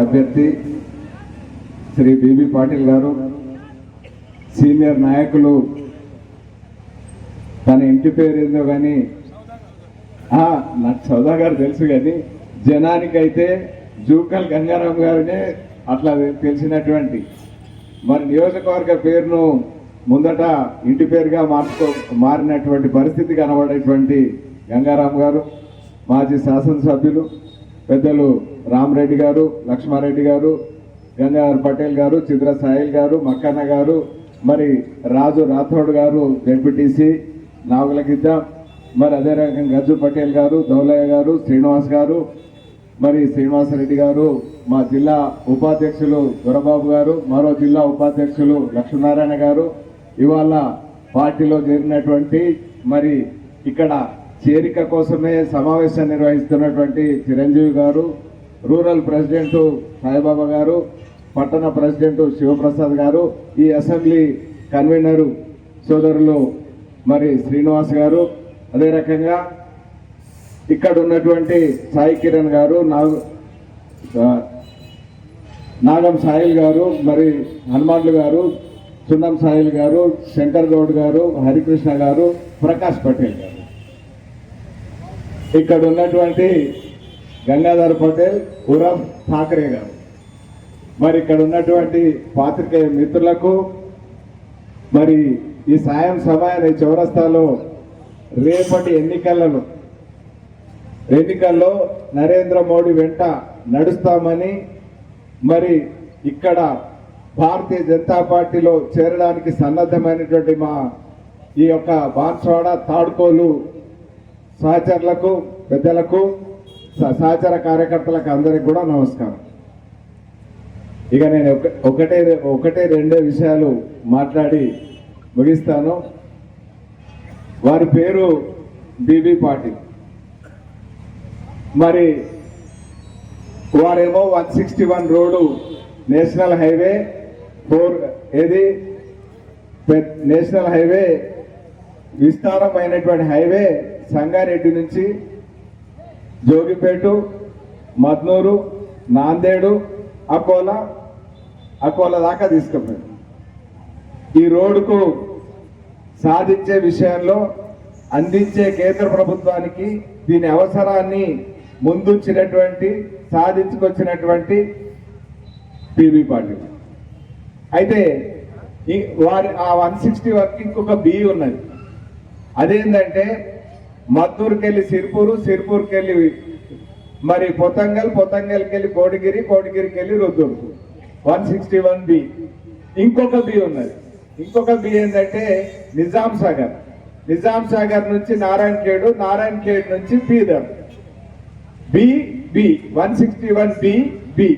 అభ్యర్థి శ్రీ బిబి పాటిల్ గారు సీనియర్ నాయకులు తన ఇంటి పేరు ఏందో కానీ నాకు చౌదా గారు తెలుసు కానీ జనానికైతే జూకల్ గంగారాం గారినే అట్లా తెలిసినటువంటి మరి నియోజకవర్గ పేరును ముందట ఇంటి పేరుగా మార్చుకో మారినటువంటి పరిస్థితి కనబడేటువంటి గంగారాం గారు మాజీ శాసనసభ్యులు పెద్దలు రామరెడ్డి గారు లక్ష్మారెడ్డి గారు గంగాధర్ పటేల్ గారు చిద్ర సాయిల్ గారు మక్కన్న గారు మరి రాజు రాథోడ్ గారు జడ్పీటీసీ నాగుల గిద్ద మరి అదే రకంగా గజ్జు పటేల్ గారు దౌలయ్య గారు శ్రీనివాస్ గారు మరి శ్రీనివాసరెడ్డి గారు మా జిల్లా ఉపాధ్యక్షులు దొరబాబు గారు మరో జిల్లా ఉపాధ్యక్షులు లక్ష్మీనారాయణ గారు ఇవాళ పార్టీలో చేరినటువంటి మరి ఇక్కడ చేరిక కోసమే సమావేశం నిర్వహిస్తున్నటువంటి చిరంజీవి గారు రూరల్ ప్రెసిడెంట్ సాయిబాబా గారు పట్టణ ప్రెసిడెంట్ శివప్రసాద్ గారు ఈ అసెంబ్లీ కన్వీనరు సోదరులు మరి శ్రీనివాస్ గారు. అదే రకంగా ఇక్కడ ఉన్నటువంటి సాయి కిరణ్ గారు నాగ్ నాగం సాయిల్ గారు మరి హనుమాన్లు గారు సున్నం సాయిల్ గారు శంకర్ గౌడ్ గారు హరికృష్ణ గారు ప్రకాష్ పటేల్ గారు. ఇక్కడ ఉన్నటువంటి గంగాధర్ పటేల్ ఉరఫ్ ఠాకరే గారు. మరి ఇక్కడ ఉన్నటువంటి పాత్రికేయ మిత్రులకు మరి ఈ సాయం సమయాన్ని చౌరస్తాలో రేపటి ఎన్నికలను ఎన్నికల్లో నరేంద్ర మోడీ వెంట నడుస్తామని మరి ఇక్కడ భారతీయ జనతా పార్టీలో చేరడానికి సన్నద్ధమైనటువంటి మా ఈ యొక్క బాన్స్వాడ తాడుకోలు సహచరులకు పెద్దలకు సహచర కార్యకర్తలకు అందరికి కూడా నమస్కారం. ఇక నేను ఒక- ఒకటే ఒకటే రెండే విషయాలు మాట్లాడి ముగిస్తాను. వారి పేరు బీబీ పాటిల్. మరి వారేమో one sixty one road national highway four ఏది? నేషనల్ హైవే విస్తారమైనటువంటి హైవే సంగారెడ్డి నుంచి జోగిపేట మద్నూరు నాందేడు అకోలా అకోలా దాకా తీసుకుపోయాడు ఈ రోడ్డుకు సాధించే విషయంలో అందించే కేంద్ర ప్రభుత్వానికి దీని అవసరాన్ని ముందుంచినటువంటి సాధించుకొచ్చినటువంటి పీబీ పాటిల్ అయితే ఈ- వారి ఆ వన్ సిక్స్టీ వరకు ఇంకొక బి ఉన్నది. అదేంటంటే మద్దూరుకి వెళ్ళి సిరిపూరు సిరిపూర్కి వెళ్ళి మరి పొతంగల్ పొతంగల్కి వెళ్ళి కోడిగిరి కోడిగిరికి వెళ్ళి Rudrur one sixty one B. ఇంకొక బి ఉన్నది. ఇంకొక బి ఏంటంటే నిజాం సాగర్. నిజాం సాగర్ నుంచి నారాయణ ఖేడు నారాయణ ఖేడ్ నుంచి Bidar B B. One sixty one B B.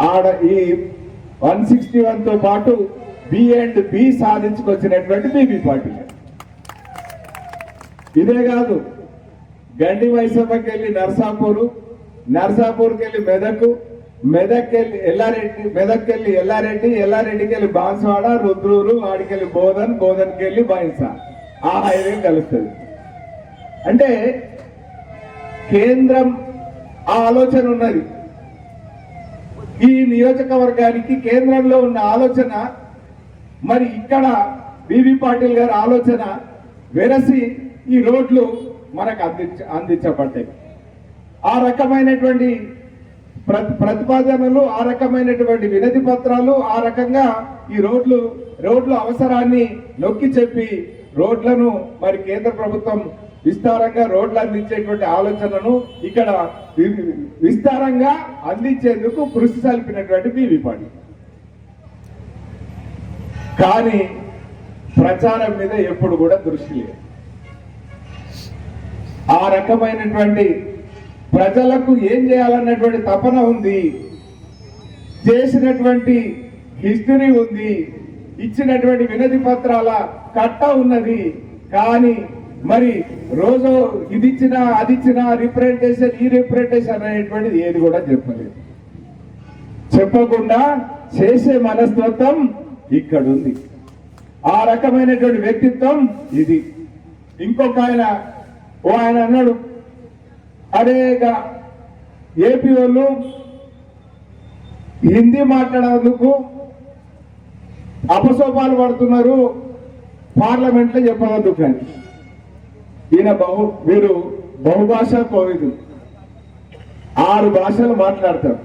ఆడ ఈ వన్ సిక్స్టీ వన్తో పాటు బి అండ్ బి సాధించుకొచ్చినటువంటి బీబీ పార్టీ. ఇదే కాదు గండి మైసమ్మకి వెళ్ళి నర్సాపూరు నర్సాపూర్కి వెళ్ళి మెదక్ మెదక్ వెళ్ళి ఎల్లారెడ్డి మెదక్ వెళ్ళి ఎల్లారెడ్డి ఎల్లారెడ్డికి వెళ్ళి బాన్స్వాడ రుద్రూరు ఆడికెళ్ళి బోధన్ బోధన్కి వెళ్ళి బాయిన్స ఆ హైవే కలుస్తుంది. అంటే కేంద్రం ఆ ఆలోచన ఉన్నది. ఈ నియోజకవర్గానికి కేంద్రంలో ఉన్న ఆలోచన మరి ఇక్కడ బీబీ పాటిల్ గారి ఆలోచన వెరసి ఈ రోడ్లు మనకు అందించ అందించబడ్డాయి. ఆ రకమైనటువంటి ప్రతిపాదనలు ఆ రకమైనటువంటి వినతి పత్రాలు ఆ రకంగా ఈ రోడ్లు రోడ్ల అవసరాన్ని నొక్కి చెప్పి రోడ్లను మరి కేంద్ర ప్రభుత్వం విస్తారంగా రోడ్లు అందించేటువంటి ఆలోచనను ఇక్కడ విస్తారంగా అందించేందుకు కృషి సల్పినటువంటి బీవీ కానీ ప్రచారం మీద ఎప్పుడు కూడా దృష్టి లేదు. ఆ రకమైనటువంటి ప్రజలకు ఏం చేయాలన్నటువంటి తపన ఉంది చేసినటువంటి హిస్టరీ ఉంది ఇచ్చినటువంటి వినతి పత్రాల కట్ట ఉన్నది కానీ మరి రోజు ఇది ఇచ్చినా అది ఇచ్చినా రిప్రజెంటేషన్ ఈ రిప్రజెంటేషన్ అనేటువంటిది ఏది కూడా చెప్పలేదు. చెప్పకుండా చేసే మనస్తత్వం ఇక్కడ ఉంది ఆ రకమైనటువంటి వ్యక్తిత్వం ఇది. ఇంకొక ఆయన ఓ ఆయన అన్నాడు అనేక ఏపీ వాళ్ళు హిందీ మాట్లాడేందుకు అపసోపాలు పడుతున్నారు పార్లమెంట్లో చెప్పనందుకు కానీ ఈయన బహు వీరు బహుభాషా కోవిదు ఆరు భాషలు మాట్లాడతారు.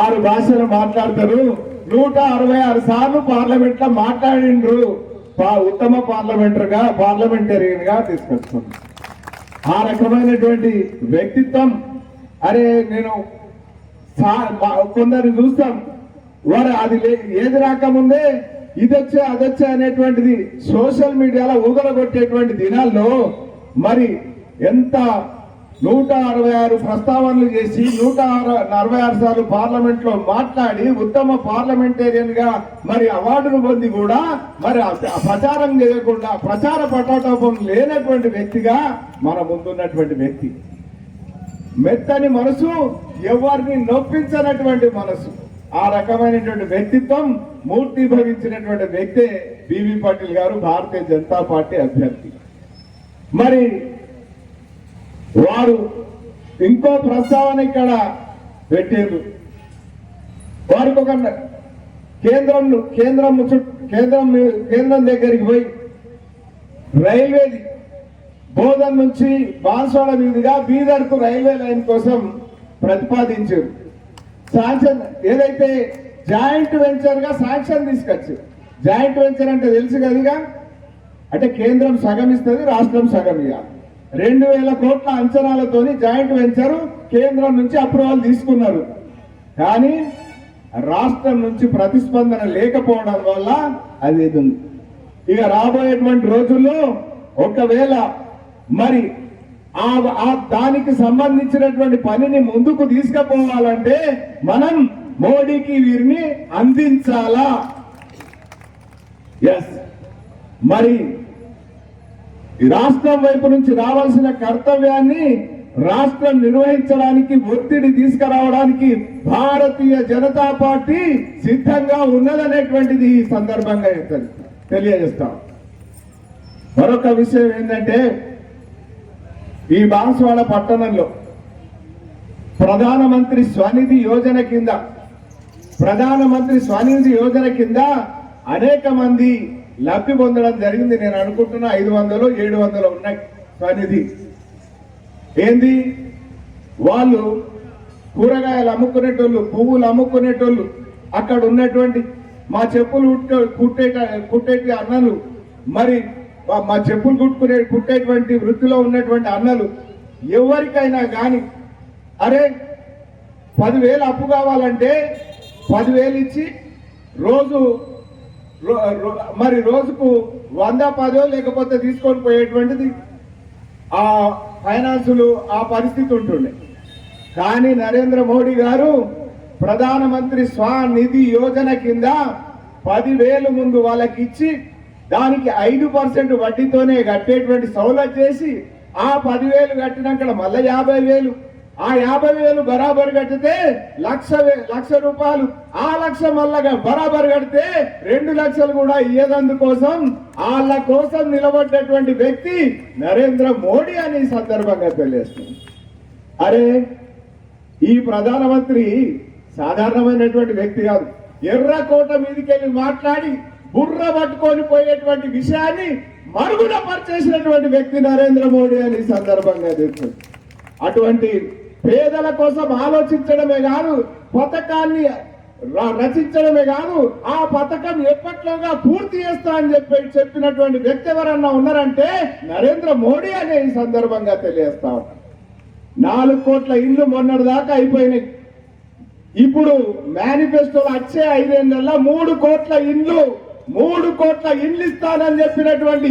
ఆరు భాషలు మాట్లాడతారు. నూట అరవై ఆరు సార్లు పార్లమెంట్లో మాట్లాడిండ్రు. ఉత్తమ పార్లమెంటర్గా పార్లమెంటేరియన్గా తీసుకొస్తుంది. ఆ రకమైనటువంటి వ్యక్తిత్వం అరే నేను సా- కొందరు చూస్తాం. వారు అది లే- ఏది రాకముందే ఇదొచ్చే అదొచ్చే అనేటువంటిది సోషల్ మీడియాలో ఊగలగొట్టేటువంటి దినాల్లో మరి ఎంత నూట అరవై ఆరు ప్రస్తావనలు చేసి నూట అరవై ఆరు సార్లు పార్లమెంట్లో మాట్లాడి ఉత్తమ పార్లమెంటేరియన్గా మరి అవార్డును పొంది కూడా మరి ప్రచారం చేయకుండా ప్రచార పటాటోపం లేనటువంటి వ్యక్తిగా మన ముందున్నటువంటి వ్యక్తి. మెత్తని మనసు ఎవరిని నొప్పించనటువంటి మనసు. ఆ రకమైనటువంటి వ్యక్తిత్వం మూర్తి భవించినటువంటి వ్యక్తే బీవీ పాటిల్ గారు భారతీయ జనతా పార్టీ అభ్యర్థి. మరి వారు ఇంకో ప్రస్తావన ఇక్కడ పెట్టారు వారికి ఒక కేంద్రం కేంద్రం చుట్టూ కేంద్రం కేంద్రం దగ్గరికి పోయి రైల్వేది బోధన్ నుంచి బాన్సోడ మీదుగా బీదర్కు రైల్వే లైన్ కోసం ప్రతిపాదించారు. శాంక్షన్ ఏదైతే జాయింట్ వెంచర్గా శాంక్షన్ తీసుకొచ్చారు. జాయింట్ వెంచర్ అంటే తెలుసు కదిగా? అంటే కేంద్రం సగం ఇస్తుంది రాష్ట్రం సగం ఇవ్వాలి రెండు వేల కోట్ల అంచనాలతోని జాయింట్ వెంచర్ కేంద్రం నుంచి అప్రూవల్ తీసుకున్నారు. కానీ రాష్ట్రం నుంచి ప్రతిస్పందన లేకపోవడం వల్ల అది ఎదుంది ఇక రాబోయేటువంటి రోజుల్లో ఒకవేళ మరి ఆ ఆ దానికి సంబంధించినటువంటి పనిని ముందుకు తీసుకుపోవాలంటే మనం మోడీకి వీరిని అందించాలా? ఎస్ మరి ఈ రాష్ట్రం వైపు నుంచి రావాల్సిన కర్తవ్యాన్ని రాష్ట్రం నిర్వహించడానికి ఒత్తిడి తీసుకురావడానికి భారతీయ జనతా పార్టీ సిద్ధంగా ఉన్నదనేటువంటిది ఈ సందర్భంగా తెలియజేస్తాం. మరొక విషయం ఏంటంటే ఈ బాన్స్వాడ పట్టణంలో ప్రధానమంత్రి స్వనిధి యోజన కింద ప్రధానమంత్రి స్వనిధి యోజన కింద అనేక మంది లబ్ధి పొందడం జరిగింది నేను అనుకుంటున్నా ఐదు వందలు ఏడు వందలు ఉన్నాయి. స్వనిధి ఏంది? వాళ్ళు కూరగాయలు అమ్ముకునేటోళ్ళు పువ్వులు అమ్ముకునేటోళ్ళు అక్కడ ఉన్నటువంటి మా చెప్పులు కుట్టే- కుట్టేట కుట్టేటి అన్నలు మరి మా- చెప్పులు కుట్టుకునే కుట్టేటువంటి వృత్తిలో ఉన్నటువంటి అన్నలు ఎవరికైనా కానీ అరే పదివేలు అప్పు కావాలంటే పదివేలు ఇచ్చి రోజు మరి రోజుకు వంద పదో లేకపోతే తీసుకొని పోయేటువంటిది. ఆ ఫైనాన్సులు ఆ పరిస్థితి ఉంటుండే. కానీ నరేంద్ర మోడీ గారు ప్రధానమంత్రి స్వనిధి యోజన కింద పదివేలు ముందు వాళ్ళకి ఇచ్చి దానికి ఐదు పర్సెంట్ వడ్డీతోనే కట్టేటువంటి సౌలత్ చేసి ఆ పదివేలు కట్టినాక మళ్ళీ యాభై వేలు. ఆ యాభై వేలు బరాబర్ కట్టితే లక్ష వే- లక్ష రూపాయలు ఆ లక్ష మళ్ళగా బరాబర్ కడితే రెండు లక్షలు కూడా ఇయ్యదందుకోసం వాళ్ళ కోసం నిలబడ్డటువంటి వ్యక్తి నరేంద్ర మోడీ అని సందర్భంగా తెలియజేస్తుంది. అరే ఈ ప్రధానమంత్రి సాధారణమైనటువంటి వ్యక్తి కాదు. ఎర్రకోట మీదకెళ్ళి మాట్లాడి బుర్ర పట్టుకొని పోయేటువంటి విషయాన్ని మరుగున పరిచేసినటువంటి వ్యక్తి నరేంద్ర మోడీ అని సందర్భంగా తెలుస్తుంది అటువంటి పేదల కోసం ఆలోచించడమే కాదు పథకాన్ని రచించడమే కాదు ఆ పథకం ఎప్పట్లోగా పూర్తి చేస్తా అని చెప్పి చెప్పినటువంటి వ్యక్తి ఎవరన్నా ఉన్నారంటే నరేంద్ర మోడీ అనే ఈ సందర్భంగా తెలియజేస్తా నాలుగు కోట్ల ఇండ్లు మొన్నటి దాకా అయిపోయినాయి. ఇప్పుడు మేనిఫెస్టోలో వచ్చే ఐదేళ్ళలో మూడు కోట్ల ఇండ్లు మూడు కోట్ల ఇండ్లు ఇస్తానని చెప్పినటువంటి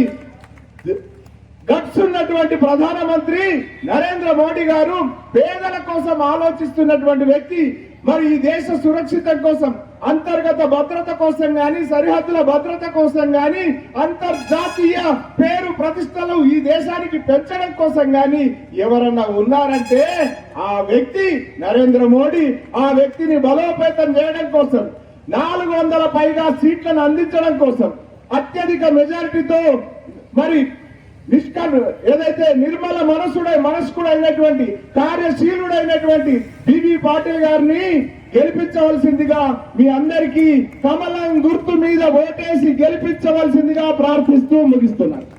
గట్స్ ఉన్నటువంటి ప్రధానమంత్రి నరేంద్ర మోడీ గారు పేదల కోసం ఆలోచిస్తున్నటువంటి వ్యక్తి. మరి ఈ దేశ సురక్షితం కోసం అంతర్గత భద్రత కోసం గాని సరిహద్దుల భద్రత కోసం గాని అంతర్జాతీయ పేరు ప్రతిష్టలు ఈ దేశానికి పెంచడం కోసం గాని ఎవరన్నా ఉన్నారంటే ఆ వ్యక్తి నరేంద్ర మోడీ. ఆ వ్యక్తిని బలోపేతం చేయడం కోసం నాలుగు వందల పైగా సీట్లను అందించడం కోసం అత్యధిక మెజారిటీతో మరి నిష్కాలు ఏదైతే నిర్మల మనసుడై మనస్కుడు అయినటువంటి కార్యశీలుడైనటువంటి బిబి పాటిల్ గారిని గెలిపించవలసిందిగా మీ అందరికీ కమలం గుర్తు మీద ఓటేసి గెలిపించవలసిందిగా ప్రార్థిస్తూ ముగిస్తున్నారు